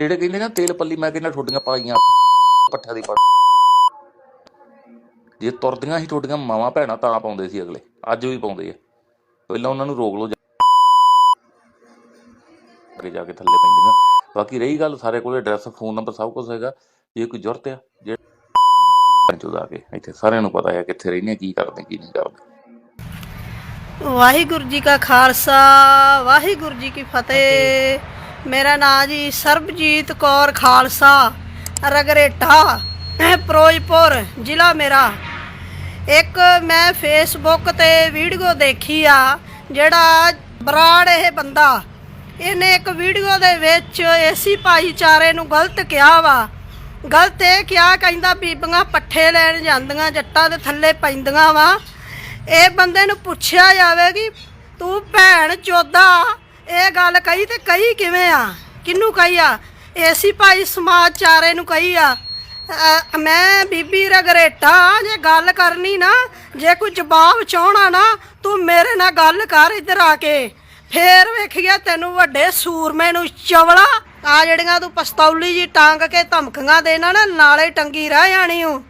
ਜਿਹੜੇ ਕਹਿੰਦੇ ਨਾ ਤੇਲ ਪੱਲੀ ਮੈਂ ਕਹਿੰਦਾ ਠੋਡੀਆਂ ਪਾਈਆਂ ਪੱਠਾ ਦੀ ਪੜ ਜੇ ਤੁਰਦੀਆਂ ਸੀ ਠੋਡੀਆਂ ਮਾਵਾਂ ਭੈਣਾਂ ਤਾਂ ਪਾਉਂਦੇ ਸੀ ਅਗਲੇ ਅੱਜ ਵੀ ਪਾਉਂਦੇ ਆ। ਪਹਿਲਾਂ ਉਹਨਾਂ ਨੂੰ ਰੋਕ ਲਓ ਅੱਗੇ ਜਾ ਕੇ ਥੱਲੇ ਪੈਂਦੀਆਂ। ਬਾਕੀ ਰਹੀ ਗੱਲ ਸਾਰੇ ਕੋਲੇ ਐਡਰੈਸ ਫੋਨ ਨੰਬਰ ਸਭ ਕੁਝ ਹੈਗਾ ਜੇ ਕੋਈ ਜ਼ਰੂਰਤ ਆ ਜੇ ਚੋਦਾ ਕੇ ਇੱਥੇ ਸਾਰਿਆਂ ਨੂੰ ਪਤਾ ਹੈ ਕਿੱਥੇ ਰਹਿੰਦੇ ਆ, ਕੀ ਕਰਦੇ ਕੀ ਨਹੀਂ ਕਰਦੇ। ਵਾਹਿਗੁਰੂ ਜੀ ਕਾ ਖਾਲਸਾ ਵਾਹਿਗੁਰੂ ਜੀ ਕੀ ਫਤਿਹ। ਮੇਰਾ ਨਾਮ ਜੀ ਸਰਬਜੀਤ ਕੌਰ ਖਾਲਸਾ, ਰਗਰੇਟਾ ਫਿਰੋਜ਼ਪੁਰ ਜ਼ਿਲ੍ਹਾ ਮੇਰਾ। ਇੱਕ ਮੈਂ ਫੇਸਬੁੱਕ ਤੇ ਵੀਡੀਓ ਦੇਖੀ ਆ, ਜਿਹੜਾ ਬਰਾੜ ਇਹ ਬੰਦਾ। ਇਹਨੇ ਇੱਕ ਵੀਡੀਓ ਦੇ ਵਿੱਚ ਏਸੀ ਭਾਈਚਾਰੇ ਨੂੰ ਗਲਤ ਕਿਹਾ ਵਾ। ਗਲਤ ਇਹ ਕਿਹਾ, ਕਹਿੰਦਾ ਬੀਬੀਆਂ ਪੱਠੇ ਲੈਣ ਜਾਂਦੀਆਂ, ਜੱਟਾਂ ਦੇ ਥੱਲੇ ਪੈਂਦੀਆਂ ਵਾ। ਇਹ ਬੰਦੇ ਨੂੰ ਪੁੱਛਿਆ ਜਾਵੇ ਕਿ ਤੂੰ ਭੈਣ ਚੋਦਾ ਇਹ ਗੱਲ ਕਹੀ ਤੇ ਕਹੀ ਕਿਵੇਂ ਆ? ਕਿਹਨੂੰ ਕਹੀ ਆ? ਏਸੀ ਭਾਈ ਸਮਾਜ ਚਾਰੇ ਨੂੰ ਕਹੀ ਆ। ਅ, ਮੈਂ ਬੀਬੀ ਰਗਰੇਟਾ ਜੇ ਗੱਲ ਕਰਨੀ ਨਾ ਜੇ ਕੋਈ ਜਵਾਬ ਚਾਹਣਾ ਨਾ ਤੂੰ ਮੇਰੇ ਨਾਲ ਗੱਲ ਕਰ ਇੱਧਰ ਆ ਕੇ। ਫੇਰ ਵੇਖ ਗਿਆ ਤੈਨੂੰ ਵੱਡੇ ਸੂਰਮੇ ਨੂੰ ਚਵਲਾ। ਆ ਜਿਹੜੀਆਂ ਤੂੰ ਪਸਤੌਲੀ ਜੀ ਟਾਂਗ ਕੇ ਧਮਕੀਆਂ ਦੇਣਾ ਨਾ ਨਾਲੇ ਟੰਗੀ ਰਹਿ ਜਾਣੀ ਹੂੰ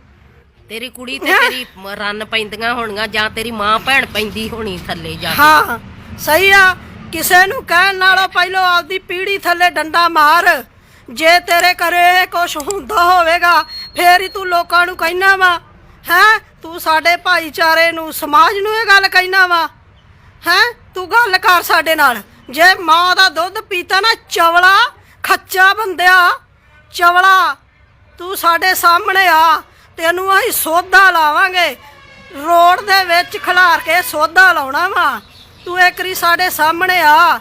ਤੇਰੀ ਕੁੜੀ ਤੇ ਤੇਰੀ ਮ- ਰੰਨ ਪੈਂਦੀਆਂ ਹੋਣੀਆਂ ਜਾਂ ਤੇਰੀ ਮਾਂ ਭੈਣ ਪੈਂਦੀ ਹੋਣੀ ਥੱਲੇ ਜਾ ਕੇ। ਹਾਂ ਸਹੀ ਆ। ਕਿਸੇ ਨੂੰ ਕਹਿਣ ਨਾਲੋਂ ਪਹਿਲਾਂ ਆਪਦੀ ਪੀੜੀ ਥੱਲੇ ਡੰਡਾ ਮਾਰ। ਜੇ ਤੇਰੇ ਘਰੇ ਕੁਝ ਹੁੰਦਾ ਹੋਵੇਗਾ, ਫੇਰ ਹੀ ਤੂੰ ਲੋਕਾਂ ਨੂੰ ਕਹਿਣਾ ਵਾ। ਹੈ? ਤੂੰ ਸਾਡੇ ਭਾਈਚਾਰੇ ਨੂੰ, ਸਮਾਜ ਨੂੰ ਇਹ ਗੱਲ ਕਹਿਣਾ ਵਾ। ਹੈ? ਤੂੰ ਗੱਲ ਕਰ ਸਾਡੇ ਨਾਲ। ਜੇ ਮਾਂ ਦਾ ਦੁੱਧ ਪੀਤਾ ਨਾ ਚਵਲਾ, ਖੱਚਾ ਬੰਦਿਆ, ਚਵਲਾ, ਤੂੰ ਸਾਡੇ ਸਾਹਮਣੇ ਆ। ਤੈਨੂੰ ਅਸੀਂ ਸੋਧਾ ਲਾਵਾਂਗੇ। ਰੋਡ ਦੇ ਵਿੱਚ ਖਿਲਾਰ ਕੇ ਸੋਧਾ ਲਾਉਣਾ ਵਾ। ਤੂੰ ਇੱਕ ਰੀ ਸਾਡੇ ਸਾਹਮਣੇ ਆ।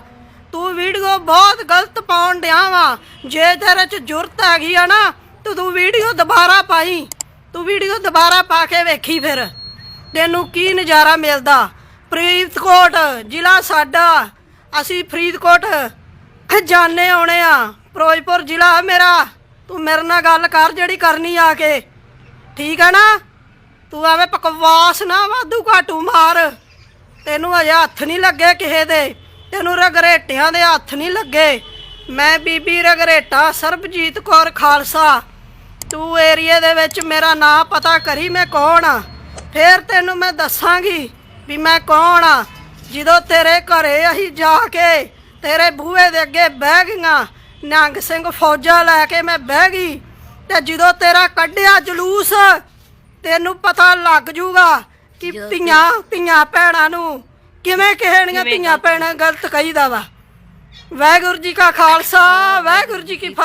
ਤੂੰ ਵੀਡੀਓ ਬਹੁਤ ਗਲਤ ਪਾਉਣ ਡਿਆ ਵਾ। ਜੇ ਤੇਰੇ ਚ ਜੁਰਤ ਹੈਗੀ ਆ ਨਾ, ਤੂੰ ਤੂੰ ਵੀਡੀਓ ਦੁਬਾਰਾ ਪਾਈ। ਤੂੰ ਵੀਡੀਓ ਦੁਬਾਰਾ ਪਾ ਕੇ ਵੇਖੀ ਫਿਰ। ਤੈਨੂੰ ਕੀ ਨਜ਼ਾਰਾ ਮਿਲਦਾ? ਫਰੀਦਕੋਟ ਜ਼ਿਲ੍ਹਾ ਸਾਡਾ। ਅਸੀਂ ਫਰੀਦਕੋਟ ਜਾਣੇ ਆਉਣੇ ਆ। ਫਿਰੋਜ਼ਪੁਰ ਜ਼ਿਲ੍ਹਾ ਮੇਰਾ। ਤੂੰ ਮੇਰੇ ਨਾਲ ਗੱਲ ਕਰ ਜਿਹੜੀ ਕਰਨੀ ਆ ਕੇ। ਠੀਕ ਹੈ ਨਾ? ਤੂੰ ਐਵੇਂ ਪਕਵਾਸ ਨਾ ਵਾਧੂ ਘਾਟੂ ਮਾਰ। ਤੈਨੂੰ ਅਜੇ ਹੱਥ ਨਹੀਂ ਲੱਗੇ ਕਿਸੇ ਦੇ। ਤੈਨੂੰ ਰਗਰੇਟਿਆਂ ਦੇ ਹੱਥ ਨਹੀਂ ਲੱਗੇ। ਮੈਂ ਬੀਬੀ ਰਗਰੇਟਾ, ਸਰਬਜੀਤ ਕੌਰ ਖਾਲਸਾ। ਤੂੰ ਏਰੀਏ ਦੇ ਵਿੱਚ ਮੇਰਾ ਨਾਂ ਪਤਾ ਕਰੀ ਮੈਂ ਕੌਣ ਆ? ਫੇਰ ਤੈਨੂੰ ਮੈਂ ਦੱਸਾਂਗੀ ਵੀ ਮੈਂ ਕੌਣ ਆ। ਜਦੋਂ ਤੇਰੇ ਘਰੇ ਅਸੀਂ ਜਾ ਕੇ ਤੇਰੇ ਬੂਹੇ ਦੇ ਅੱਗੇ ਬਹਿ ਗਈਆਂ, ਨਿਹੰਗ ਸਿੰਘ ਫੌਜਾਂ ਲੈ ਕੇ ਮੈਂ ਬਹਿ ਗਈ ਤੇ ਜਦੋਂ ਤੇਰਾ ਕੱਢਿਆ ਜਲੂਸ, ਤੈਨੂੰ ਪਤਾ ਲੱਗ ਜੂਗਾ ਕਿ ਧੀਆਂ ਧੀਆਂ ਭੈਣਾਂ ਨੂੰ ਕਿਵੇਂ ਕਹਿਣੀਆਂ ਧੀਆਂ ਭੈਣਾਂ ਗਲਤ ਕਹੀਦਾ ਵਾ। ਵਾਹਿਗੁਰੂ ਜੀ ਕਾ ਖਾਲਸਾ ਵਾਹਿਗੁਰੂ ਜੀ ਕੀ ਫਤਿਹ।